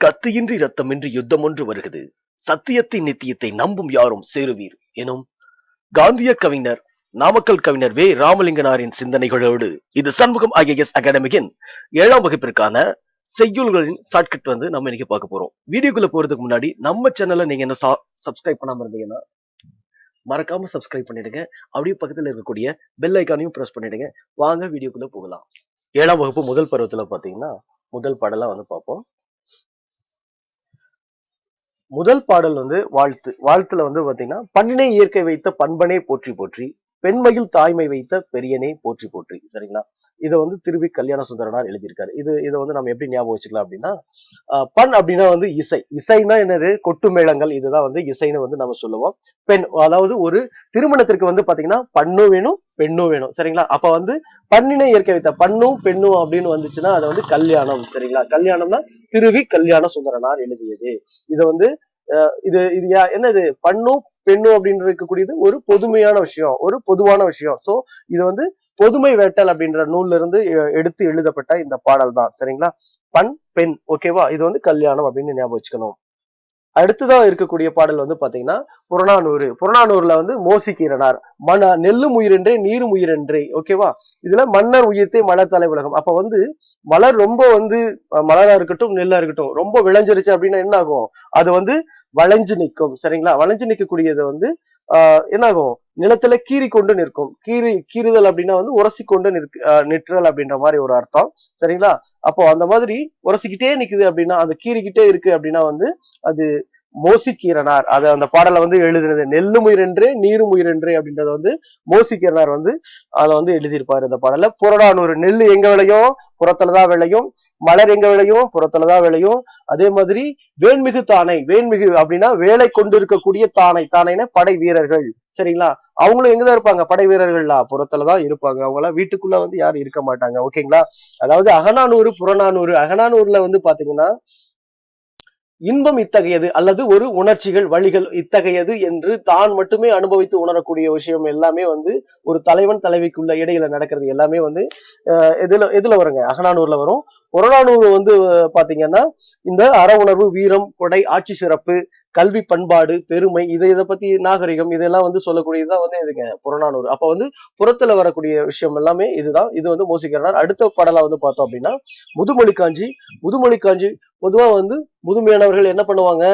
கத்தியின்றி ரத்தமின்றி யுத்தம் ஒன்று வருகிறது. சத்தியத்தின் நித்தியத்தை நம்பும் யாரும் சேருவீர் எனும் காந்திய கவிஞர் நாமக்கல் கவிஞர் வே. ராமலிங்கனாரின் சிந்தனைகளோடு இது சண்முகம் ஐஏஎஸ் அகாடமியின் ஏழாம் வகுப்பிற்கான செய்யுள்களின் ஷார்ட்கட் வந்து நம்ம இன்னைக்கு பார்க்க போறோம். வீடியோக்குள்ள போறதுக்கு முன்னாடி நம்ம சேனலை நீங்க என்ன சப்ஸ்கிரைப் பண்ணாம இருந்தீங்கன்னா மறக்காம சப்ஸ்கிரைப் பண்ணிடுங்க. அப்படியே பக்கத்துல இருக்கக்கூடிய பெல் ஐக்கானையும் பிரஸ் பண்ணிடுங்க. வாங்க வீடியோக்குள்ள போகலாம். ஏழாம் வகுப்பு முதல் பருவத்துல பாத்தீங்கன்னா முதல் பாடலா வந்து பார்ப்போம். முதல் பாடல் வந்து வாழ்த்து. வாழ்த்துல வந்து பாத்தீங்கன்னா பண்ணினை இயற்கை வைத்த பண்பனே போற்றி போற்றி பெண்மையில் தாய்மை வைத்த பெரியனே போற்றி போற்றி. சரிங்களா? இதை வந்து திருவி கல்யாண சுந்தரனார் எழுதியிருக்காரு. இது இதை வந்து நம்ம எப்படி ஞாபகம் வச்சுக்கலாம் அப்படின்னா பண் அப்படின்னா வந்து இசை. இசைனா என்னது? கொட்டு மேளங்கள். இதுதான் வந்து இசைன்னு வந்து நம்ம சொல்லுவோம். பெண் அதாவது ஒரு திருமணத்திற்கு வந்து பாத்தீங்கன்னா பண்ணும் வேணும் பெண்ணும் வேணும். சரிங்களா? அப்ப வந்து பண்ணினை இயற்கை வைத்த பண்ணும் பெண்ணும் அப்படின்னு வந்துச்சுன்னா அது வந்து கல்யாணம். சரிங்களா? கல்யாணம்னா திருவி கல்யாண சுந்தரனார் எழுதியது. இதை வந்து அஹ் இது இது யா- என்னது? பண்ணும் பெண்ணும் அப்படின்னு இருக்கக்கூடியது ஒரு பொதுமையான விஷயம் ஒரு பொதுவான விஷயம். சோ இது வந்து பொதுமை வேட்டல் அப்படின்ற நூல்ல இருந்து எடுத்து எழுதப்பட்ட இந்த பாடல் தான். சரிங்களா? பண் பெண் ஓகேவா இது வந்து கல்யாணம் அப்படின்னு ஞாபகம் வச்சுக்கணும். அடுத்ததா இருக்கக்கூடிய பாடல் வந்து பாத்தீங்கன்னா புறநானூறு. புறநானூறுல வந்து மோசிக்கீரனார் மன நெல்லும் உயிரென்றே நீரும் உயிரென்றே. ஓகேவா இதுல மன்னர் உயிர்த்தே மலர் தலை உலகம். அப்ப வந்து மலர் ரொம்ப வந்து மலரா இருக்கட்டும் நெல்லா இருக்கட்டும் ரொம்ப விளைஞ்சிருச்சு அப்படின்னா என்ன ஆகும் அது வந்து வளைஞ்சு நிற்கும். சரிங்களா? வளைஞ்சு நிற்கக்கூடியது வந்து ஆஹ் என்ன ஆகும் நிலத்துல கீறி கொண்டு நிற்கும். கீறி கீறுதல் அப்படின்னா வந்து உரசி கொண்டு நிற்க நிற்றல் அப்படின்ற மாதிரி ஒரு அர்த்தம். சரிங்களா? அப்போ அந்த மாதிரி உரசிக்கிட்டே நிக்குது அப்படின்னா அந்த கீறிக்கிட்டே இருக்கு அப்படின்னா வந்து அது மோசிக்கீரனார். அதை அந்த பாடலை வந்து எழுதுனது. நெல்லும் உயிரென்று நீரும் உயிரென்றே அப்படின்றத வந்து மோசிக்கீரனார் வந்து அதை வந்து எழுதியிருப்பாரு அந்த பாடல புறநானூறு நெல் எங்க விளையும்? புறத்துலதான் விளையும். மலர் எங்க விளையும்? புறத்துலதான் விளையும். அதே மாதிரி வேண்மிகு தானை வேண்மிகு அப்படின்னா வேலை கொண்டு இருக்கக்கூடிய தானை தானைனா படை வீரர்கள். சரிங்களா? அவங்களும் எங்கதான் இருப்பாங்க? படை வீரர்கள்லாம் புறத்துலதான் இருப்பாங்க. அவங்களாம் வீட்டுக்குள்ள வந்து யாரும் இருக்க மாட்டாங்க. ஓகேங்களா? அதாவது அகநானூறு புறநானூறு அகநானூறுல வந்து பாத்தீங்கன்னா இன்பம் இத்தகையது அல்லது ஒரு உணர்ச்சிகள் வழிகள் இத்தகையது என்று தான் மட்டுமே அனுபவித்து உணரக்கூடிய விஷயம் எல்லாமே வந்து ஒரு தலைவன் தலைவிக்குள்ள இடையில நடக்கிறது எல்லாமே வந்து அஹ் எதுல எதுல வருங்க? அகனானூர்ல வரும். புறநானூறு வந்து பாத்தீங்கன்னா இந்த அற உணர்வு வீரம் கொடை ஆட்சி சிறப்பு கல்வி பண்பாடு பெருமை இதை இதை பத்தி நாகரிகம் இதெல்லாம் வந்து சொல்லக்கூடியதுதான் வந்து இதுங்க புறநானூறு. அப்ப வந்து புறத்துல வரக்கூடிய விஷயம் எல்லாமே இதுதான். இது வந்து மோசிக்கிறார் அடுத்த பாடலா வந்து பார்த்தோம் அப்படின்னா முதுமொழி காஞ்சி முதுமொழி காஞ்சி பொதுவா வந்து முதுமையானவர்கள் என்ன பண்ணுவாங்க?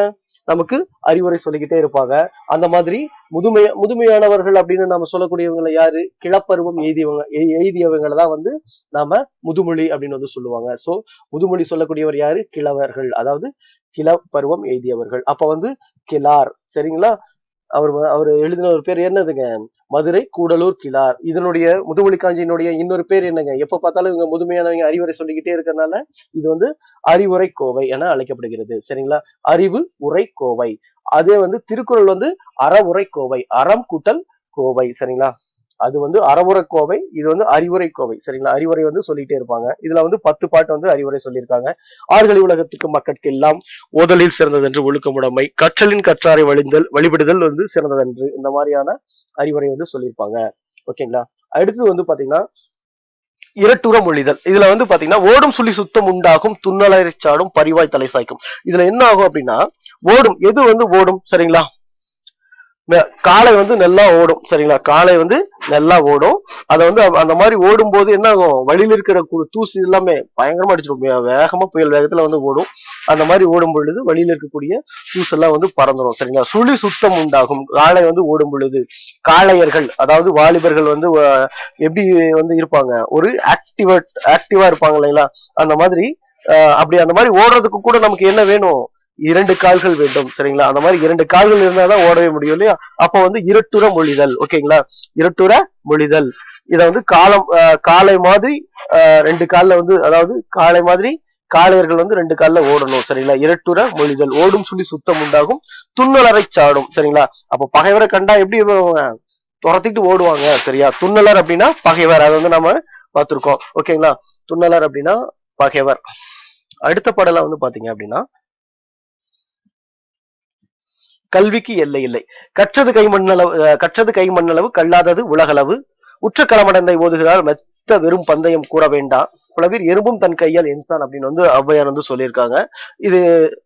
நமக்கு அறிவுரை சொல்லிக்கிட்டே இருப்பாங்க. அந்த மாதிரி முதுமைய முதுமையானவர்கள் அப்படின்னு நம்ம சொல்லக்கூடியவங்களை யாரு? கிளப்பருவம் எய்தியவங்க எய்- எய்தியவங்களை தான் வந்து நாம முதுமொழி அப்படின்னு வந்து சொல்லுவாங்க. சோ முதுமொழி சொல்லக்கூடியவர் யாரு? கிழவர்கள். அதாவது கிளப்பருவம் எய்தியவர்கள். அப்ப வந்து கிளார் சரிங்களா? அவர் அவர் எழுதின ஒரு பேர் என்னதுங்க? மதுரை கூடலூர் கிளார் இதனுடைய முதுமொழி காஞ்சியினுடைய இன்னொரு பேர் என்னங்க? எப்ப பார்த்தாலும் இவங்க முதுமையானவங்க அறிவுரை சொல்லிக்கிட்டே இருக்கிறதுனால இது வந்து அறிவுரை கோவை என அழைக்கப்படுகிறது. சரிங்களா? அறிவு உரை கோவை. அதே வந்து திருக்குறள் வந்து அறவுரை கோவை அறம் கூட்டல் கோவை. சரிங்களா? அது வந்து அறவுரை கோவை இது வந்து அறிவுரை கோவை சரிங்களா? அறிவுரை வந்து சொல்லிட்டே இருப்பாங்க. இதுல வந்து பத்து பாட்டு வந்து அறிவுரை சொல்லியிருக்காங்க. ஆறுகளி உலகத்துக்கு மக்களுக்கு எல்லாம் ஓதலில் சிறந்ததென்று ஒழுக்கமுடைமை கற்றலின் கற்றாரை வழிந்தல் வழிபடுதல் வந்து சிறந்ததென்று இந்த மாதிரியான அறிவுரை வந்து சொல்லியிருப்பாங்க. ஓகேங்களா? அடுத்து வந்து பாத்தீங்கன்னா இரட்டுற மொழிதல் இதுல வந்து பாத்தீங்கன்னா ஓடும் சுழி சுத்தம் உண்டாகும் துண்ணலரை சாடும் பரிவாய் தலை சாய்க்கும். இதுல என்ன ஆகும் அப்படின்னா ஓடும். எது வந்து ஓடும்? சரிங்களா? காளை வந்து நல்லா ஓடும் சரிங்களா? காளை வந்து நல்லா ஓடும். அதை வந்து அந்த- அந்த மாதிரி ஓடும் போது என்ன ஆகும்? வழியில் இருக்கிற தூசி தூசு எல்லாமே பயங்கரமா அடிச்சிடும். வேகமா புயல் வேகத்துல வந்து ஓடும். அந்த மாதிரி ஓடும் பொழுது வழியில் இருக்கக்கூடிய தூசெல்லாம் வந்து பறந்துடும் சரிங்களா? சுழி சுத்தம் உண்டாகும். காளை வந்து ஓடும் பொழுது காளையர்கள் அதாவது வாலிபர்கள் வந்து எப்படி வந்து இருப்பாங்க? ஒரு ஆக்டிவா ஆக்டிவா இருப்பாங்க இல்லைங்களா? அந்த மாதிரி அப்படி அந்த மாதிரி ஓடுறதுக்கு கூட நமக்கு என்ன வேணும்? இரண்டு கால்கள் வேண்டும் சரிங்களா? அந்த மாதிரி இரண்டு கால்கள் இருந்தாதான் ஓடவே முடியும் இல்லையா? அப்ப வந்து இருட்டுற மொழிதல் ஓகேங்களா? இருட்டுற மொழிதல். இத வந்து காலம் காலை மாதிரி ரெண்டு காலில் வந்து அதாவது காளை மாதிரி காளையர்கள் வந்து ரெண்டு கால்ல ஓடணும் சரிங்களா? இரட்டுற மொழிதல். ஓடும் சொல்லி சுத்தம் உண்டாகும் துண்ணலரை சாடும் சரிங்களா? அப்ப பகைவரை கண்டா எப்படி துரத்திட்டு ஓடுவாங்க சரியா? துண்ணலர் அப்படின்னா பகைவர். அதை வந்து நம்ம பார்த்திருக்கோம் ஓகேங்களா? துண்ணலர் அப்படின்னா பகைவர். அடுத்த படலாம் வந்து பாத்தீங்க அப்படின்னா கல்விக்கு எல்லை இல்லை. கற்றது கைமண்ணளவு அஹ், கற்றது கைமண்ணளவு கல்லாதது உலகளவு. உற்ற களமடந்தை ஓதுகிறார் மெத்த வெறும் பந்தயம் கூற வேண்டாம். புலவீர் எறும்பும் தன் கையால் என்சான் அப்படின்னு வந்து ஔவையார் வந்து சொல்லியிருக்காங்க. இது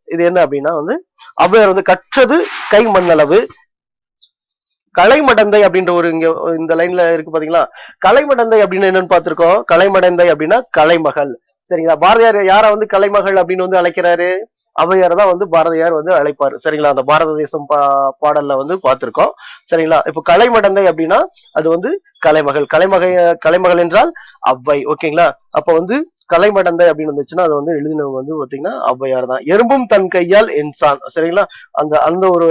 இது என்ன அப்படின்னா வந்து ஔவையார் வந்து கற்றது கை மண்ணளவு. கலைமடந்தை அப்படின்ற ஒரு இங்க இந்த லைன்ல இருக்கு பாத்தீங்களா? கலைமடந்தை அப்படின்னு என்னன்னு பார்த்திருக்கோம். கலைமடந்தை அப்படின்னா கலைமகள். சரிங்களா? பாரதியார் யார வந்து கலைமகள் அப்படின்னு வந்து அழைக்கிறாரு? ஔவையார் தான் வந்து பாரதியார் வந்து அழைப்பார். சரிங்களா? அந்த பாரத தேசம் பா பாடல்ல வந்து பார்த்திருக்கோம். சரிங்களா? இப்போ கலைமடந்தை அப்படின்னா அது வந்து கலைமகள். கலைமகை கலைமகள் என்றால் ஔவை ஓகேங்களா? அப்ப வந்து கலைமடந்தை அப்படின்னு வந்துச்சுன்னா அது வந்து எழுதினவங்க வந்து பாத்தீங்கன்னா ஔவையார் தான். எறும்பும் தன் கையால் என்சான். சரிங்களா? அந்த அந்த ஒரு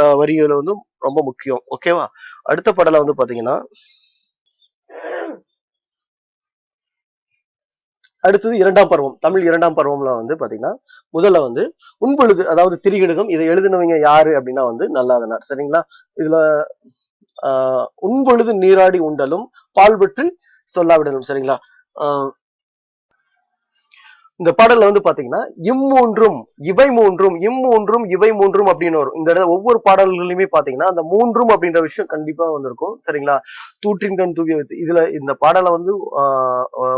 அஹ், வரியில வந்து ரொம்ப முக்கியம். ஓகேவா? அடுத்த பாடல வந்து பாத்தீங்கன்னா அடுத்தது இரண்டாம் பருவம். தமிழ் இரண்டாம் பருவம்ல வந்து பாத்தீங்கன்னா முதல்ல வந்து உண்பொழுது அதாவது திரிகடுகம் இதை எழுதினவங்க யாரு அப்படின்னா வந்து நல்லாதனார். சரிங்களா? இதுல ஆஹ் உண்பொழுது நீராடி உண்டலும் பால் பெற்று சொல்லாவிடலும். சரிங்களா? ஆஹ் இந்த பாடல்ல வந்து பாத்தீங்கன்னா இம்மூன்றும் இவை மூன்றும் இம்மூன்றும் இவை மூன்றும் அப்படின்னு வரும். இந்த இடத்துல ஒவ்வொரு பாடல்களையுமே பாத்தீங்கன்னா அந்த மூன்றும் அப்படின்ற விஷயம் கண்டிப்பா வந்திருக்கும். சரிங்களா? தூற்றின் கண் தூவி வைத்து இதுல இந்த பாடலை வந்து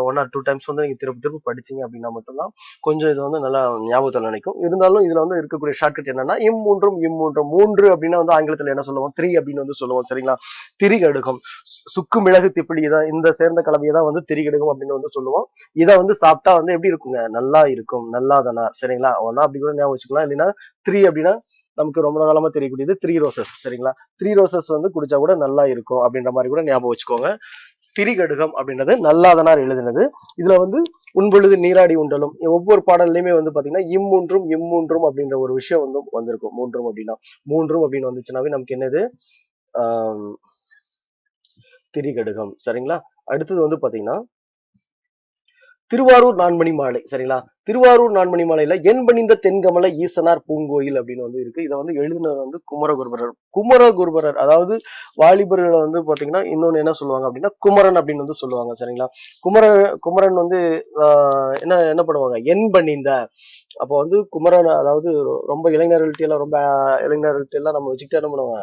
ஒன் ஆர் டூ டைம்ஸ் வந்து நீங்க திருப்பி திருப்பி படிச்சீங்க அப்படின்னா மட்டும்தான் கொஞ்சம் இது வந்து நல்லா ஞாபகத்தில் நினைக்கும். இருந்தாலும் இதுல வந்து இருக்கக்கூடிய ஷார்ட்கட் என்னன்னா இம்மூன்றும் இம்மூன்றும் மூன்று அப்படின்னா வந்து ஆங்கிலத்துல என்ன சொல்லுவோம்? த்ரீ அப்படின்னு வந்து சொல்லுவோம். சரிங்களா? திரிகடுகம் சுக்கு மிளகு திப்பிலி இதான் இந்த சேர்ந்த கலவையை தான் வந்து திரிகடுகம் அப்படின்னு வந்து சொல்லுவோம். இதை வந்து சாப்பிட்டா வந்து எப்படி இருக்குங்க? நல்லா இருக்கும் நல்லாதனா? சரிங்களா? ஒன்னா அப்படி கூட ஞாபகம் வச்சுக்கலாம். இல்லைன்னா த்ரீ அப்படின்னா நமக்கு ரொம்ப காலமா தெரியக்கூடியது த்ரீ ரோசஸ் சரிங்களா? த்ரீ ரோசஸ் வந்து குடிச்சா கூட நல்லா இருக்கும் அப்படின்ற மாதிரி கூட ஞாபகம் வச்சுக்கோங்க. திரிகடுகம் அப்படின்றது நல்லாதனார் எழுதினது. இதுல வந்து உண்பொழுது நீராடி உண்டலும். ஒவ்வொரு பாடல்லையுமே வந்து பாத்தீங்கன்னா இம்மூன்றும் இம்மூன்றும் அப்படின்ற ஒரு விஷயம் வந்து வந்திருக்கும். மூன்றும் அப்படின்னா மூன்றும் அப்படின்னு வந்துச்சுனாவே நமக்கு என்னது? ஆஹ் திரிகடுகம். சரிங்களா? அடுத்தது வந்து பாத்தீங்கன்னா திருவாரூர் நான்மணி மாலை சரிங்களா? திருவாரூர் நான்மணி மாலையில எண்பணிந்த தென்கமல ஈசனார் பூங்கோயில் அப்படின்னு வந்து இருக்கு. இதை வந்து எழுதினது வந்து குமரகுருபரர். குமரகுருபரர் அதாவது வாலிபர்களை வந்து பாத்தீங்கன்னா இன்னொன்னு என்ன சொல்லுவாங்க அப்படின்னா குமரன் அப்படின்னு வந்து சொல்லுவாங்க சரிங்களா? குமர குமரன் வந்து என்ன என்ன பண்ணுவாங்க? எண்பணிந்த அப்போ வந்து குமரன் அதாவது ரொம்ப இளைஞர்கள்ட்ட எல்லாம் ரொம்ப இளைஞர்கள்ட்ட எல்லாம் நம்ம வச்சுக்கிட்டே என்ன பண்ணுவாங்க?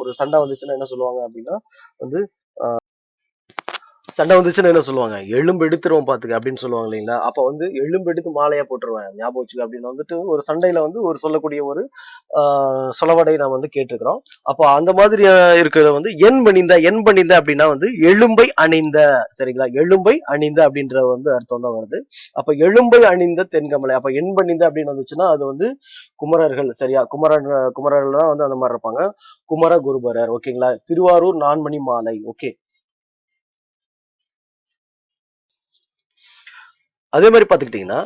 ஒரு சண்டை வந்துச்சுன்னா என்ன சொல்லுவாங்க அப்படின்னா வந்து சண்டை வந்துச்சுன்னா என்ன சொல்லுவாங்க? எலும்பு எடுத்துருவோம் பாத்துக்க அப்படின்னு சொல்லுவாங்க இல்லைங்களா? அப்ப வந்து எலும்பு எடுத்து மாலையா போட்டுருவேன் ஞாபகம் வச்சுக்க அப்படின்னு வந்துட்டு ஒரு சண்டையில வந்து ஒரு சொல்லக்கூடிய ஒரு ஆஹ் சொலவடை நான் வந்து கேட்டிருக்கிறோம். அப்போ அந்த மாதிரி இருக்கிறத வந்து எண் பணிந்த எண் பணிந்த அப்படின்னா வந்து எலும்பை அணிந்த. சரிங்களா? எலும்பை அணிந்த அப்படின்ற வந்து அர்த்தம் தான் வருது. அப்ப எலும்பை அணிந்த தென்கமலை அப்ப எண் பணிந்த அப்படின்னு வந்துச்சுன்னா அது வந்து குமரர்கள். சரியா? குமரன் குமரர்கள் தான் வந்து அந்த மாதிரி இருப்பாங்க. குமர குருபரர் ஓகேங்களா? திருவாரூர் நான்மணி மாலை. ஓகே. அதே மாதிரி பாத்துக்கிட்டீங்கன்னா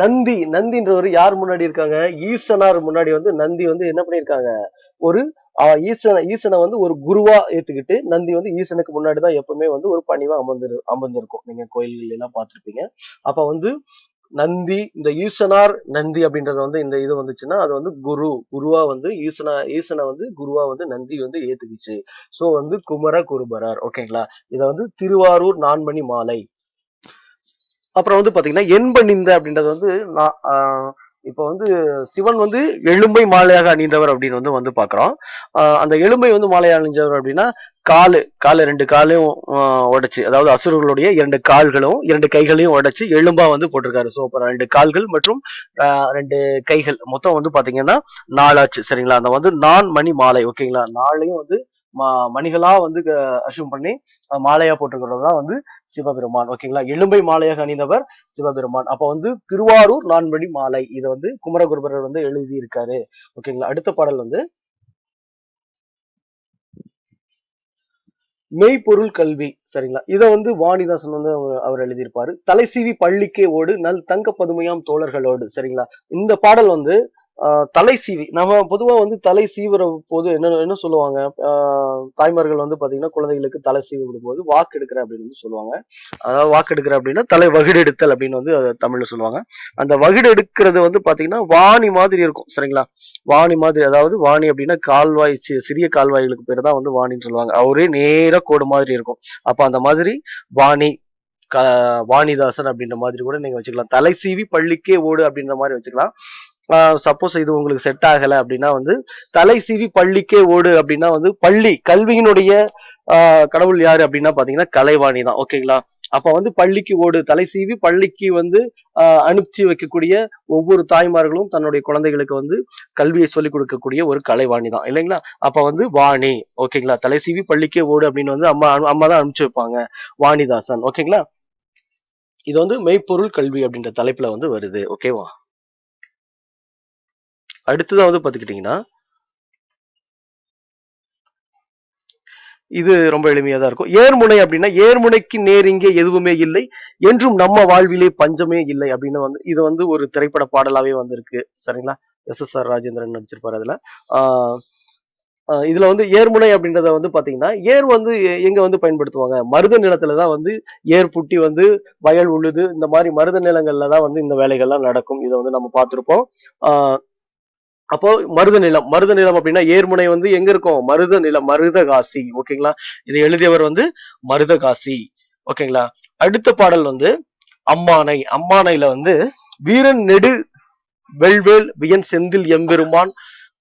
நந்தி நந்தின்றவர் யார் முன்னாடி இருக்காங்க? ஈசனார் முன்னாடி வந்து நந்தி வந்து என்ன பண்ணிருக்காங்க ஒரு ஈசனை ஈசன ஈசனை வந்து ஒரு குருவா ஏத்துக்கிட்டு நந்தி வந்து ஈசனுக்கு முன்னாடி தான் எப்பவுமே வந்து ஒரு பணிவா அமர்ந்து அமர்ந்திருக்கும். நீங்க கோயில்கள் எல்லாம் பார்த்துருப்பீங்க. அப்ப வந்து நந்தி இந்த ஈசனார் நந்தி அப்படின்றது வந்து இந்த இது வந்துச்சுன்னா அது வந்து குரு குருவா வந்து ஈசனா ஈசனை வந்து குருவா வந்து நந்தி வந்து ஏத்துக்குச்சு. சோ வந்து குமர குருபரர் ஓகேங்களா? இத வந்து திருவாரூர் நான்மணி மாலை அப்புறம் வந்து பாத்தீங்கன்னா எண்பணிந்த அப்படின்றது வந்து நான் இப்போ வந்து சிவன் வந்து எலும்பை மாலையாக அணிந்தவர் அப்படின்னு வந்து வந்து பாக்குறோம். அந்த எலும்பை வந்து மாலையாக அணிஞ்சவர் அப்படின்னா காலு காலு ரெண்டு காலையும் உடைச்சு அதாவது அசுரர்களுடைய இரண்டு கால்களும் இரண்டு கைகளையும் உடைச்சு எலும்பா வந்து போட்டிருக்காரு. ஸோ அப்போ ரெண்டு கால்கள் மற்றும் ரெண்டு கைகள். மொத்தம் வந்து பாத்தீங்கன்னா நாலாச்சு. சரிங்களா? அந்த வந்து நான் மணி மாலை. ஓகேங்களா? நாளையும் வந்து மணிகளா வந்து அசியூம் பண்ணி மாலையா போட்டுக்கிறது தான் வந்து சிவபெருமான். ஓகேங்களா எலும்பை மாலையாக அணிந்தவர் சிவபெருமான். அப்ப வந்து திருவாரூர் நான்மணி மாலை. இதை வந்து குமரகுருபரர் வந்து எழுதி இருக்காரு ஓகேங்களா அடுத்த பாடல் வந்து மெய்ப்பொருள் கல்வி. சரிங்களா? இத வந்து வாணிதாசன் வந்து அவர் அவர் எழுதியிருப்பாரு. தலைசீவி பள்ளிக்கே ஓடு நல் தங்க பதுமையாம் தோழர்களோடு. சரிங்களா? இந்த பாடல் வந்து தலை சீவி. நம்ம பொதுவாக வந்து தலை சீவுற போது என்ன என்ன சொல்லுவாங்க? தாய்மார்கள் வந்து பார்த்தீங்கன்னா குழந்தைகளுக்கு தலை சீவி விடும்போது வாக்கு எடுக்கிற அப்படின்னு வந்து சொல்லுவாங்க. அதாவது வாக்கு எடுக்கிற அப்படின்னா தலை வகிடு எடுத்தல் அப்படின்னு வந்து தமிழில் சொல்லுவாங்க. அந்த வகிடு எடுக்கிறது வந்து பார்த்தீங்கன்னா வாணி மாதிரி இருக்கும். சரிங்களா? வாணி மாதிரி அதாவது வாணி அப்படின்னா கால்வாய் சிறிய கால்வாய்களுக்கு பேர் தான் வந்து வாணின்னு சொல்லுவாங்க. அவரே நேராக கோடு மாதிரி இருக்கும். அப்போ அந்த மாதிரி வாணி க வாணிதாசன் அப்படின்ற மாதிரி கூட நீங்க வச்சுக்கலாம். தலை சீவி பள்ளிக்கே ஓடு அப்படின்ற மாதிரி வச்சுக்கலாம். சப்போஸ் இது உங்களுக்கு செட் ஆகல அப்படின்னா வந்து தலை சீவி பள்ளிக்கே ஓடு அப்படின்னா வந்து பள்ளி கல்வியினுடைய ஆஹ் கடவுள் யாரு அப்படின்னா பாத்தீங்கன்னா கலைவாணி தான். ஓகேங்களா அப்ப வந்து பள்ளிக்கு ஓடு தலை சீவி பள்ளிக்கு வந்து ஆஹ் அனுப்பிச்சு வைக்கக்கூடிய ஒவ்வொரு தாய்மார்களும் தன்னுடைய குழந்தைகளுக்கு வந்து கல்வியை சொல்லிக் கொடுக்கக்கூடிய ஒரு கலைவாணி தான். இல்லைங்களா? அப்ப வந்து வாணி. ஓகேங்களா தலை சீவி பள்ளிக்கே ஓடு அப்படின்னு வந்து அம்மா அம்மா தான் அனுப்பிச்சு வைப்பாங்க. வாணிதாசன். ஓகேங்களா இது வந்து மெய்ப்பொருள் கல்வி அப்படின்ற தலைப்புல வந்து வருது. ஓகேவா அடுத்ததான் வந்து பாத்துக்கிட்டீங்கன்னா இது ரொம்ப எளிமையா தான் இருக்கும். ஏர்முனை அப்படின்னா ஏர்முனைக்கு நேர் இங்கே எதுவுமே இல்லை என்றும் நம்ம வாழ்விலே பஞ்சமே இல்லை அப்படின்னு வந்து இது வந்து ஒரு திரைப்பட பாடலாவே வந்திருக்கு. சரிங்களா? எஸ் எஸ் ஆர் ராஜேந்திரன் நடிச்சிருப்பாரு அதுல. ஆஹ் ஆஹ் இதுல வந்து ஏர்முனை அப்படின்றத வந்து பாத்தீங்கன்னா ஏர் வந்து எங்க வந்து பயன்படுத்துவாங்க? மருத நிலத்துல தான் வந்து ஏர் புட்டி வந்து வயல் உழுது இந்த மாதிரி மருத நிலங்கள்ல தான் வந்து இந்த வேலைகள்லாம் நடக்கும். இதை வந்து நம்ம பார்த்துருப்போம். ஆஹ் அப்போ மருத நிலம் மருத நிலம் அப்படின்னா ஏர்முனை வந்து எங்க இருக்கும்? மருத நிலம் மருதகாசி ஓகேங்களா? இதை எழுதியவர் வந்து மருதகாசி ஓகேங்களா? அடுத்த பாடல் வந்து அம்மானை. அம்மானையில வந்து வீரன் நெடு வெல்வேல் வியன் செந்தில் எம்பெருமான்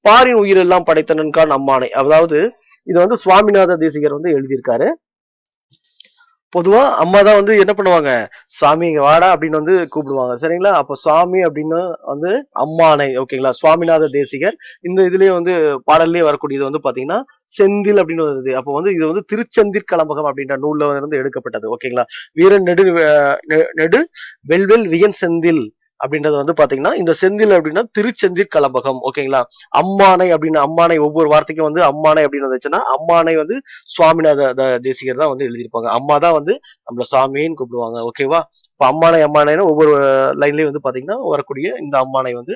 பாரின் உயிரெல்லாம் படைத்தனன்கான் அம்மானை. அதாவது இது வந்து சுவாமிநாத தேசிகர் வந்து எழுதியிருக்காரு. பொதுவா அம்மா தான் வந்து என்ன பண்ணுவாங்க? சுவாமி இங்க வாடா அப்படின்னு வந்து கூப்பிடுவாங்க. சரிங்களா? அப்ப சுவாமி அப்படின்னு வந்து அம்மானை ஓகேங்களா? சுவாமிநாத தேசிகர். இந்த இதுலயே வந்து பாடல்லே வரக்கூடியது வந்து பாத்தீங்கன்னா செந்தில் அப்படின்னு வருது அப்போ வந்து இது வந்து திருச்செந்திர் கலம்பகம் அப்படின்ற நூல்ல இருந்து எடுக்கப்பட்டது. ஓகேங்களா? வீரன் நெடு நெ- நெடு வெல்வெல் வியன் செந்தில். அப்படின்றது வந்து பாத்தீங்கன்னா இந்த செந்தில் அப்படின்னா திருச்செந்தில் கலம்பகம் ஓகேங்களா? அம்மானை அப்படின்னு அம்மானை ஒவ்வொரு வார்த்தைக்கும் வந்து அம்மானை அப்படின்னு வந்துச்சுன்னா அம்மானை வந்து சுவாமிநாத த- தேசிகர் தான் வந்து எழுதியிருப்பாங்க. அம்மா தான் வந்து நம்மள சாமின்னு கூப்பிடுவாங்க ஓகேவா? இப்ப அம்மானை அம்மானைன்னு ஒவ்வொரு லைன்லயும் வந்து பாத்தீங்கன்னா வரக்கூடிய இந்த அம்மானை வந்து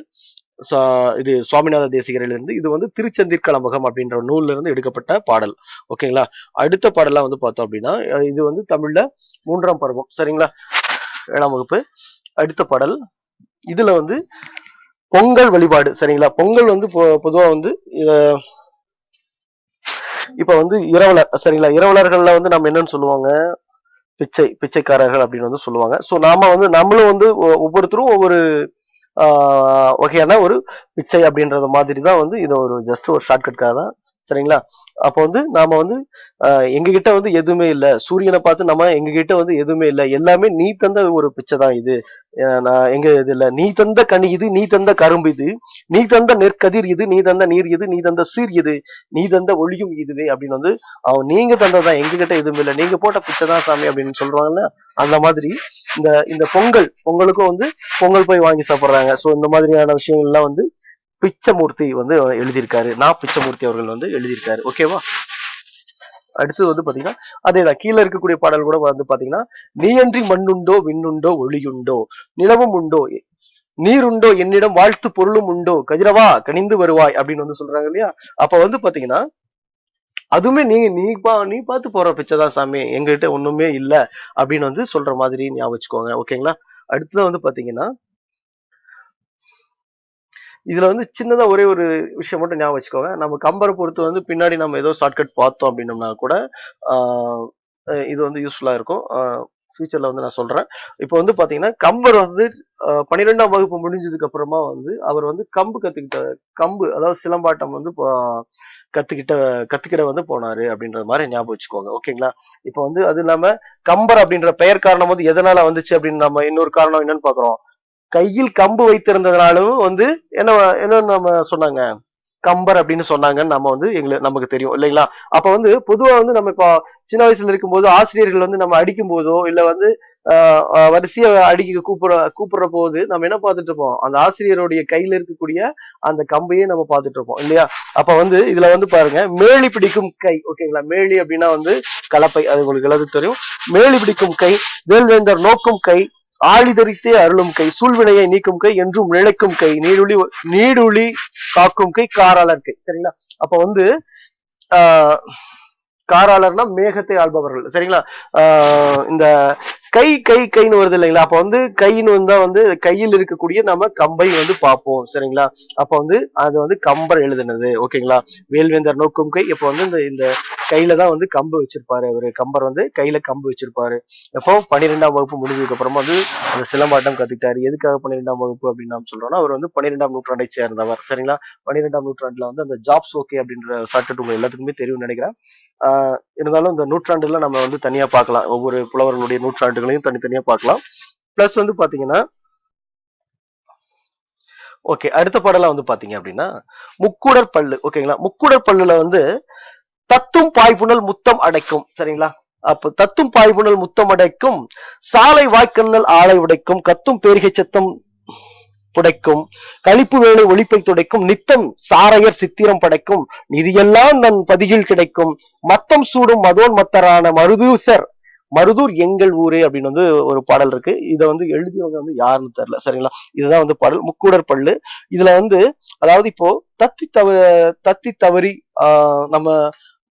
சா- இது சுவாமிநாத தேசிகரில் இருந்து இது வந்து திருச்செந்திற் கலம்பகம் அப்படின்ற நூல்ல இருந்து எடுக்கப்பட்ட பாடல் ஓகேங்களா? அடுத்த பாடலாம் வந்து பார்த்தோம் அப்படின்னா இது வந்து தமிழ்ல மூன்றாம் பருவம் சரிங்களா? ஏழாம் வகுப்பு. அடுத்த பாடல். இதுல வந்து பொங்கல் வழிபாடு சரிங்களா? பொங்கல் வந்து பொ- பொதுவா வந்து இப்ப வந்து இரவலர் சரிங்களா? இரவலர்கள்ல வந்து நம்ம என்னன்னு சொல்லுவாங்க? பிச்சை பிச்சைக்காரர்கள் அப்படின்னு வந்து சொல்லுவாங்க. சோ நாம வந்து நம்மளும் வந்து ஒவ்வொருத்தரும் ஒவ்வொரு வகையான ஒரு பிச்சை அப்படின்றது மாதிரி தான் வந்து இது ஒரு ஜஸ்ட் ஒரு ஷார்ட்கட்காக தான் சரிங்களா? அப்போ வந்து நாம வந்து ஆஹ் வந்து எதுவுமே இல்லை. சூரியனை பார்த்து நம்ம எங்ககிட்ட வந்து எதுவுமே இல்ல. எல்லாமே நீ தந்த ஒரு பிச்சை தான் இது. நான் எங்க இது இல்ல. நீ தந்த கனி இது நீ தந்த கரும்பு இது. நீ தந்த நெற்கதிர் இது நீ தந்த நீர் இது நீ தந்த சீர் இது. நீ தந்த ஒளியும் இதுவே அப்படின்னு வந்து அவன் நீங்க தந்ததான் எங்ககிட்ட எதுவுமே இல்லை. நீங்க போட்ட பிச்சை தான் சாமி அப்படின்னு சொல்றாங்கல்ல? அந்த மாதிரி இந்த இந்த பொங்கல் பொங்கலுக்கும் வந்து பொங்கல் போய் வாங்கி சாப்பிடுறாங்க. சோ இந்த மாதிரியான விஷயங்கள்லாம் வந்து பிச்சமூர்த்தி வந்து எழுதியிருக்காரு. நான் பிச்சமூர்த்தி அவர்கள் வந்து எழுதியிருக்காரு. ஓகேவா அடுத்து வந்து பாத்தீங்கன்னா அதேதான் கீழே இருக்கக்கூடிய பாடல் கூட வந்து பாத்தீங்கன்னா நீயன்றி மண்ணுண்டோ விண்ணுண்டோ ஒளியுண்டோ நிலவும் உண்டோ நீருண்டோ என்னிடம் வாழ்த்து பொருளும் உண்டோ கதிரவா கனிந்து வருவாய் அப்படின்னு வந்து சொல்றாங்க இல்லையா? அப்ப வந்து பாத்தீங்கன்னா அதுவுமே நீ நீ பா நீ பார்த்து போற பிச்சை தான் சாமி. எங்ககிட்ட ஒண்ணுமே இல்ல அப்படின்னு வந்து சொல்ற மாதிரி ஞாபகம் வச்சுக்கோங்க. ஓகேங்களா அடுத்தது வந்து பாத்தீங்கன்னா இதில் வந்து சின்னதாக ஒரே ஒரு விஷயம் மட்டும் ஞாபகம் வச்சுக்கோங்க. நம்ம கம்பரை பொறுத்து வந்து பின்னாடி நம்ம ஏதோ ஷார்ட்கட் பார்த்தோம் அப்படின்னம்னா கூட இது வந்து யூஸ்ஃபுல்லாக இருக்கும். ஃபியூச்சரில் வந்து நான் சொல்கிறேன் இப்போ வந்து பார்த்தீங்கன்னா கம்பர் வந்து பன்னிரெண்டாம் வகுப்பு முடிஞ்சதுக்கு அப்புறமா வந்து அவர் வந்து கம்பு கற்றுக்கிட்ட கம்பு அதாவது சிலம்பாட்டம் வந்து கற்றுக்கிட்ட கற்றுக்கிட வந்து போனார் அப்படின்ற மாதிரி ஞாபகம் வச்சுக்கோங்க. ஓகேங்களா? இப்போ வந்து அது இல்லாமல் கம்பர் அப்படின்ற பெயர் காரணம் வந்து எதனால் வந்துச்சு அப்படின்னு நம்ம இன்னொரு காரணம் என்னன்னு பார்க்குறோம் கையில் கம்பு வைத்திருந்ததுனாலும் வந்து என்ன என்ன நம்ம சொன்னாங்க? கம்பர் அப்படின்னு சொன்னாங்கன்னு நம்ம வந்து எங்களுக்கு நமக்கு தெரியும் இல்லைங்களா? அப்ப வந்து பொதுவா வந்து நம்ம இப்போ சின்ன வயசுல இருக்கும்போது ஆசிரியர்கள் வந்து நம்ம அடிக்கும் போதோ இல்ல வந்து ஆஹ் வரிசையா அடிக்க கூப்பிடுற கூப்பிடுற போது நம்ம என்ன பார்த்துட்டு இருப்போம்? அந்த ஆசிரியருடைய கையில இருக்கக்கூடிய அந்த கம்பையே நம்ம பார்த்துட்டு இருப்போம் இல்லையா? அப்ப வந்து இதுல வந்து பாருங்க மேலி பிடிக்கும் கை ஓகேங்களா? மேலி அப்படின்னா வந்து கலப்பை அது உங்களுக்கு எல்லாத்துக்கும் தெரியும். மேலி பிடிக்கும் கை வேல்வேந்தர் நோக்கும் கை ஆழிதரித்தே அருளும் கை சூழ்வினையை நீக்கும் கை என்றும் நிலைக்கும் கை நீடுழி நீடுழி காக்கும் கை காராளர் கை. சரிங்களா? அப்ப வந்து ஆஹ் காராளர்னா மேகத்தை ஆள்பவர்கள். சரிங்களா? ஆஹ் இந்த கை கை கைன்னு வருது இல்லைங்களா? அப்ப வந்து கைன்னு வந்தா வந்து கையில் இருக்கக்கூடிய நம்ம கம்பை வந்து பார்ப்போம் சரிங்களா? அப்ப வந்து அது வந்து கம்பர் எழுதுனது ஓகேங்களா? வேல்வேந்தர் நோக்கும் கை இப்ப வந்து இந்த இந்த கையில தான் வந்து கம்பு வச்சிருப்பாரு அவரு. கம்பர் வந்து கையில கம்பு வச்சிருப்பாரு. எப்போ பன்னிரெண்டாம் வகுப்பு முடிஞ்சதுக்கு அப்புறமா வந்து அந்த சிலம்பாட்டம் கத்துக்கிட்டாரு. எதுக்காக பன்னிரெண்டாம் வகுப்பு அப்படின்னு நாம் சொல்றோம்னா அவர் வந்து பன்னிரெண்டாம் நூற்றாண்டை சேர்ந்தவர் சரிங்களா? பன்னிரெண்டாம் நூற்றாண்டுல வந்து அந்த ஜாப்ஸ் ஓகே அப்படின்ற சாட்டு உங்க எல்லாத்துக்குமே தெரியும்னு நினைக்கிறேன். ஆஹ் இருந்தாலும் இந்த நூற்றாண்டுல நம்ம வந்து தனியா பார்க்கலாம். ஒவ்வொரு புலவர்களுடைய நூற்றாண்டு பாட்டுகளையும் தனித்தனியா பார்க்கலாம். பிளஸ் வந்து பாத்தீங்கன்னா ஓகே அடுத்த பாடலாம் வந்து பாத்தீங்க அப்படின்னா முக்குடர் பல்லு ஓகேங்களா முக்குடர் பல்லுல வந்து தத்தும் பாய்புணல் முத்தம் அடைக்கும் சரிங்களா? அப்ப தத்தும் பாய்புணல் முத்தம் அடைக்கும் சாலை வாய்க்கண்ணல் ஆலை உடைக்கும் கத்தும் பேரிகை சத்தம் புடைக்கும் கழிப்பு வேலை ஒழிப்பை துடைக்கும் நித்தம் சாரையர் சித்திரம் படைக்கும் நிதியெல்லாம் நன் பதியில் கிடைக்கும் மத்தம் சூடும் மதோன் மத்தரான மருதூசர் மருதூர் எங்கள் ஊரே அப்படின்னு வந்து ஒரு பாடல் இருக்கு. இதை வந்து எழுதியவங்க வந்து யாருன்னு தெரியல சரிங்களா? இதுதான் வந்து பாடல். முக்கூடர் பல்லு. இதுல வந்து அதாவது இப்போ தத்தி தவ தத்தி தவறி ஆஹ் நம்ம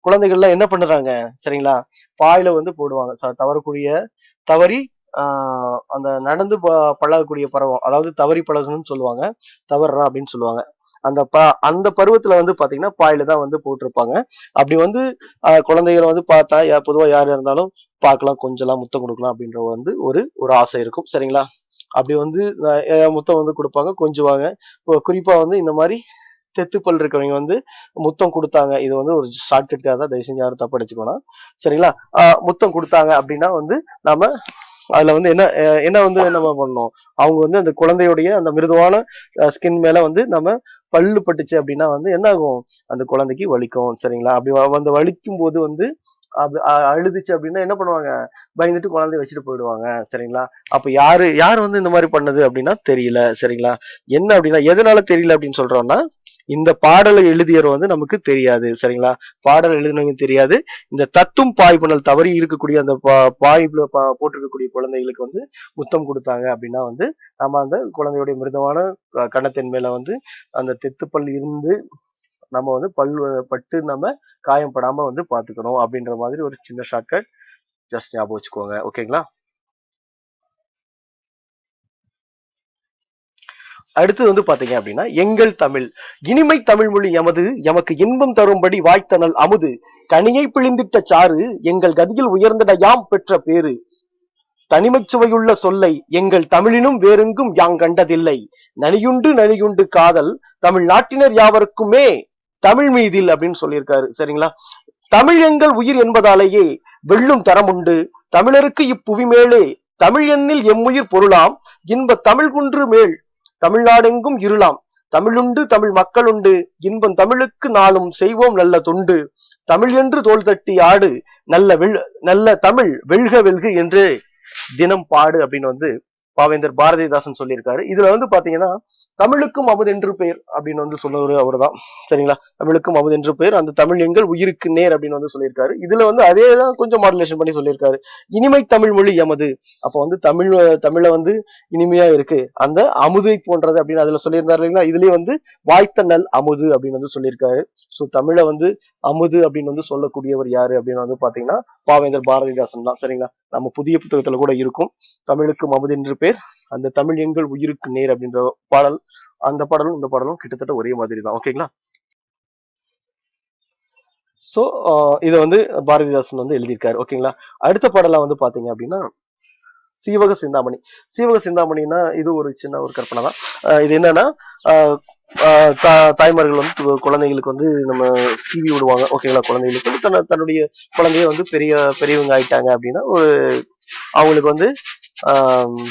குழந்தைகள்லாம் என்ன பண்ணுறாங்க சரிங்களா? பாயில வந்து போடுவாங்க. ச- தவறக்கூடிய தவறி ஆஹ் அந்த நடந்து ப- பழகக்கூடிய பருவம் அதாவது தவறி பழகணும்னு சொல்லுவாங்க. தவறுறா அப்படின்னு சொல்லுவாங்க. அந்த ப அந்த பருவத்துல வந்து பாத்தீங்கன்னா பாயில தான் வந்து போட்டிருப்பாங்க. அப்படி வந்து குழந்தைகளை வந்து பார்த்தா யா- பொதுவா யார் இருந்தாலும் பார்க்கலாம் கொஞ்சலாம் முத்தம் கொடுக்கலாம் அப்படின்ற வந்து ஒரு ஒரு ஆசை இருக்கும். சரிங்களா? அப்படி வந்து முத்தம் வந்து கொடுப்பாங்க கொஞ்சுவாங்க. இப்போ குறிப்பா வந்து இந்த மாதிரி தெத்துப்பல் இருக்கிறவங்க வந்து முத்தம் கொடுத்தாங்க. இது வந்து ஒரு ஷார்ட்கட்காக தான் தயவு செஞ்சு யாரும் தப்பு அடிச்சுக்கோனா சரிங்களா? முத்தம் கொடுத்தாங்க அப்படின்னா வந்து நம்ம அதுல வந்து என்ன என்ன வந்து நம்ம பண்ணோம்? அவங்க வந்து அந்த குழந்தையுடைய அந்த மிருதுவான ஸ்கின் மேல வந்து நம்ம பல்லு பட்டுச்சு அப்படின்னா வந்து என்ன ஆகும் அந்த குழந்தைக்கு வலிக்கும் சரிங்களா? அப்படி அந்த வலிக்கும் போது வந்து அப்படி அழுதுச்சு அப்படின்னா என்ன பண்ணுவாங்க? பயந்துட்டு குழந்தைய வச்சுட்டு போயிடுவாங்க சரிங்களா? அப்ப யாரு யார் வந்து இந்த மாதிரி பண்ணது அப்படின்னா தெரியல சரிங்களா? என்ன அப்படின்னா எதனால தெரியல அப்படின்னு சொல்றோம்னா இந்த பாடலை எழுதியவர் வந்து நமக்கு தெரியாது சரிங்களா? பாடல் எழுதினவங்க தெரியாது. இந்த தத்தும் பாய்ப்புனல் தவறி இருக்கக்கூடிய அந்த பா- பாய்ப்புல பா- போட்டிருக்கக்கூடிய குழந்தைகளுக்கு வந்து முத்தம் கொடுத்தாங்க அப்படின்னா வந்து நம்ம அந்த குழந்தையுடைய மிருதமான அஹ், கன்னத்தின் மேல வந்து அந்த தெத்துப்பல் இருந்து நம்ம வந்து பல் பட்டு நம்ம காயப்படாம வந்து பாத்துக்கணும் அப்படின்ற மாதிரி ஒரு சின்ன ஷார்ட்கட் ஜஸ்ட் ஞாபகம் வச்சுக்கோங்க. ஓகேங்களா அடுத்தது வந்து பாத்தீங்க அப்படின்னா எங்கள் தமிழ். இனிமை தமிழ் மொழி எமது எமக்கு இன்பம் தரும்படி வாய்த்தனல் அமுது. கனியை பிழிந்திட்ட சாறு எங்கள் கதியில் உயர்ந்திட யாம் பெற்ற பேரு தனிமை சுவையுள்ள சொல்லை எங்கள் தமிழினும் வேறெங்கும் யாங் கண்டதில்லை. நனியுண்டு நனியுண்டு காதல் தமிழ் நாட்டினர் யாவருக்குமே தமிழ் மீதில் அப்படின்னு சொல்லியிருக்காரு. சரிங்களா? தமிழ் எங்கள் உயிர் என்பதாலேயே வெல்லும் தரம் உண்டு. தமிழருக்கு இப்புவி மேலே தமிழ் எண்ணில் எம்முயிர் பொருளாம். இன்ப தமிழ் குன்று மேல் தமிழ்நாடெங்கும் இருளாம். தமிழுண்டு தமிழ் மக்களுண்டு இன்பம் தமிழுக்கு நாளும் செய்வோம் நல்ல தொண்டு. தமிழ் என்று தோள் தட்டி ஆடு நல்ல வெள் நல்ல தமிழ் வெல்க வெல்கு என்று தினம் பாடு அப்படின்னு வந்து பாவேந்தர் பாரதிதாசன் சொல்லியிருக்காரு. இதுல வந்து பாத்தீங்கன்னா தமிழுக்கும் அமுது என்று பெயர் அப்படின்னு வந்து சொன்னவர் அவர்தான். சரிங்களா? தமிழுக்கும் அமுது என்று பெயர் அந்த தமிழ் எங்கள் உயிருக்கு நேர் அப்படின்னு வந்து சொல்லியிருக்காரு. இதுல வந்து அதே தான் கொஞ்சம் மாடுலேஷன் பண்ணி சொல்லியிருக்காரு. இனிமை தமிழ் மொழி எமது. அப்ப வந்து தமிழ் தமிழ வந்து இனிமையா இருக்கு. அந்த அமுதை போன்றது அப்படின்னு அதுல சொல்லியிருந்தாரு இல்லைங்களா? இதுலயே வந்து வாய்த்த நல் அமுது அப்படின்னு வந்து சொல்லியிருக்காரு. சோ தமிழை வந்து அமுது அப்படின்னு வந்து சொல்லக்கூடியவர் யாரு அப்படின்னு வந்து பாத்தீங்கன்னா பாவேந்தர் பாரதிதாசன் தான் சரிங்களா? நம்ம புதிய புத்தகத்துல கூட இருக்கும். தமிழுக்கு அமுது என்று பேர் அந்த தமிழ் எங்கள் உயிருக்கு நேர் அப்படின்ற பாடல் அந்த பாடலும் இந்த பாடலும் கிட்டத்தட்ட ஒரே மாதிரி தான் ஓகேங்களா சோ இதை வந்து பாரதிதாசன் வந்து எழுதியிருக்காரு ஓகேங்களா அடுத்த பாடலாம் வந்து பாத்தீங்க அப்படின்னா சீவக சிந்தாமணி. சீவக சிந்தாமணினா இது ஒரு சின்ன ஒரு கற்பனை தான். இது என்னன்னா ஆஹ் தா- தாய்மார்கள் வந்து குழந்தைகளுக்கு வந்து நம்ம சீவி விடுவாங்க. ஓகேங்களா குழந்தைகளுக்கு வந்து தன்ன தன்னுடைய குழந்தைய வந்து பெரிய பெரியவங்க ஆயிட்டாங்க அப்படின்னா ஒரு அவங்களுக்கு வந்து ஆஹ்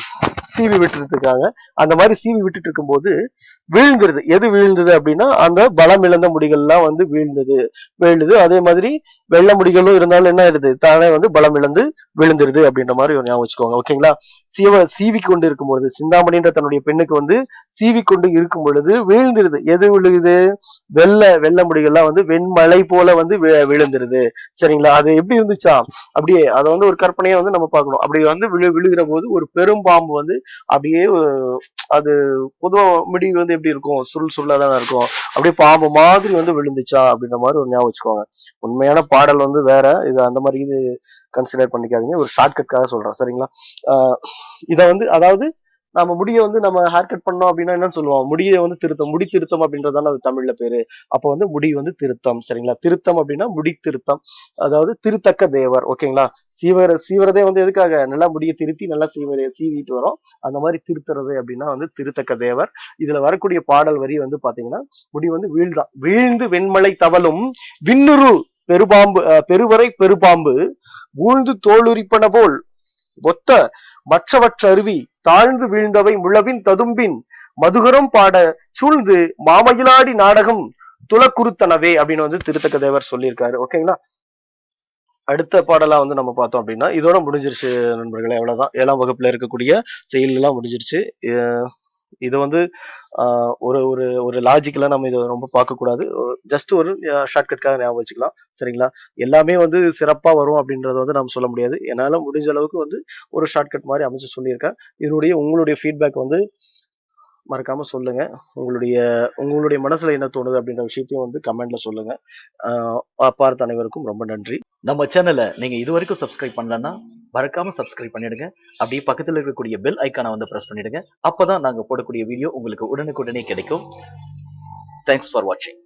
சீவி விட்டுட்டு இருக்காங்க. அந்த மாதிரி சீவி விட்டுட்டு இருக்கும்போது வீழ்ந்துருது. எது வீழ்ந்தது அப்படின்னா அந்த பலம் இழந்த முடிகள்லாம் வந்து வீழ்ந்தது. வீழ்ந்தது. அதே மாதிரி வெள்ள முடிகளும் இருந்தாலும் என்ன ஆயிடுது? தானே வந்து பலம் இழந்து விழுந்துருது அப்படின்ற மாதிரி ஒரு ஞாபகம் வச்சுக்கோங்க. ஓகேங்களா? சீவ சீவி கொண்டு இருக்கும் பொழுது சிந்தாமணின்ற தன்னுடைய பெண்ணுக்கு வந்து சீவி கொண்டு இருக்கும் பொழுது வீழ்ந்துருது. எது விழுகுது? வெள்ள வெள்ள முடிகள்லாம் வந்து வெண்மலை போல வந்து விழுந்துருது. சரிங்களா? அது எப்படி இருந்துச்சா? அப்படியே அதை வந்து ஒரு கற்பனையை வந்து நம்ம பார்க்கணும். அப்படி வந்து விழு விழுகிற போது ஒரு பெரும் பாம்பு வந்து அப்படியே அது பொதுவா முடி வந்து எப்படி இருக்கும்? சுருள் சுருளா தானே இருக்கும். அப்படியே பாம்பு மாதிரி வந்து விழுந்துச்சா? அப்படின்ற மாதிரி ஒரு ஞாபகம் வச்சுக்கோங்க. உண்மையான பாடல் வந்து வேற. இது அந்த மாதிரி இது கன்சிடர் பண்ணிக்காதீங்க. ஒரு ஷார்ட்கட்காக சொல்றேன். சரிங்களா? ஆஹ் இத வந்து அதாவது நம்ம முடிய வந்து நம்ம ஹேர் கட் பண்ணோம் அப்படின்னா என்னன்னு சொல்லுவோம்? முடியை வந்து திருத்தம். முடி திருத்தம் அப்படின்றதான அது தமிழ்ல பேரு. அப்ப வந்து முடி வந்து திருத்தம் சரிங்களா? திருத்தம் அப்படின்னா முடி திருத்தம். அதாவது திருத்தக்க தேவர் ஓகேங்களா? சீவர சீவரதே வந்து எதுக்காக? நல்லா முடிய திருத்தி நல்லா சீவர சீவிட்டு வரும். அந்த மாதிரி திருத்துறது அப்படின்னா வந்து திருத்தக்க தேவர். இதுல வரக்கூடிய பாடல் வரி வந்து பாத்தீங்கன்னா முடி வந்து வீழ்தான். வீழ்ந்து வெண்மலை தவளும் விண்ணுரு பெருபாம்பு அஹ் பெருவரை பெருபாம்பு ஊழ்ந்து தோலுரிப்பன போல் ஒத்த மற்றவற்ற அருவி தாழ்ந்து வீழ்ந்தவை முழவின் ததும்பின் மதுகரம் பாட சூழ்ந்து மாமயிலாடி நாடகம் துளக்குறுத்தனவே அப்படின்னு வந்து திருத்தக்க தேவர் சொல்லியிருக்காரு. ஓகேங்களா? அடுத்த பாடலா வந்து நம்ம பார்த்தோம் அப்படின்னா இதோட முடிஞ்சிருச்சு நண்பர்களே அவ்வளவுதான். ஏழாம் வகுப்புல இருக்கக்கூடிய செயல் எல்லாம் முடிஞ்சிருச்சு. அஹ் இது வந்து ஒரு ஒரு ஒரு லாஜிக்கலாக நம்ம இதை ரொம்ப பார்க்கக்கூடாது. ஜஸ்ட் ஒரு ஷார்ட்கட்காக ஞாபகம் வச்சுக்கலாம். சரிங்களா? எல்லாமே வந்து சிறப்பாக வரும் அப்படின்றத வந்து நம்ம சொல்ல முடியாது. என்னால் முடிஞ்ச அளவுக்கு வந்து ஒரு ஷார்ட்கட் மாதிரி அமைச்சு சொல்லியிருக்கேன். இதனுடைய உங்களுடைய ஃபீட்பேக் வந்து மறக்காம சொல்லுங்க. உங்களுடைய உங்களுடைய மனசுல என்ன தோணுது அப்படின்ற விஷயத்தையும் வந்து கமெண்ட்ல சொல்லுங்க. பார்த்த அனைவருக்கும் ரொம்ப நன்றி. நம்ம சேனலை நீங்க இது வரைக்கும் சப்ஸ்கிரைப் பண்ணலன்னா மறக்காம சப்ஸ்கிரைப் பண்ணிடுங்க. அப்படியே பக்கத்தில் இருக்கக்கூடிய பெல் ஐக்கானை வந்து பிரஸ் பண்ணிடுங்க. அப்பதான் நாங்க போடக்கூடிய வீடியோ உங்களுக்கு உடனுக்குடனே கிடைக்கும். தேங்க்ஸ் ஃபார் வாட்சிங்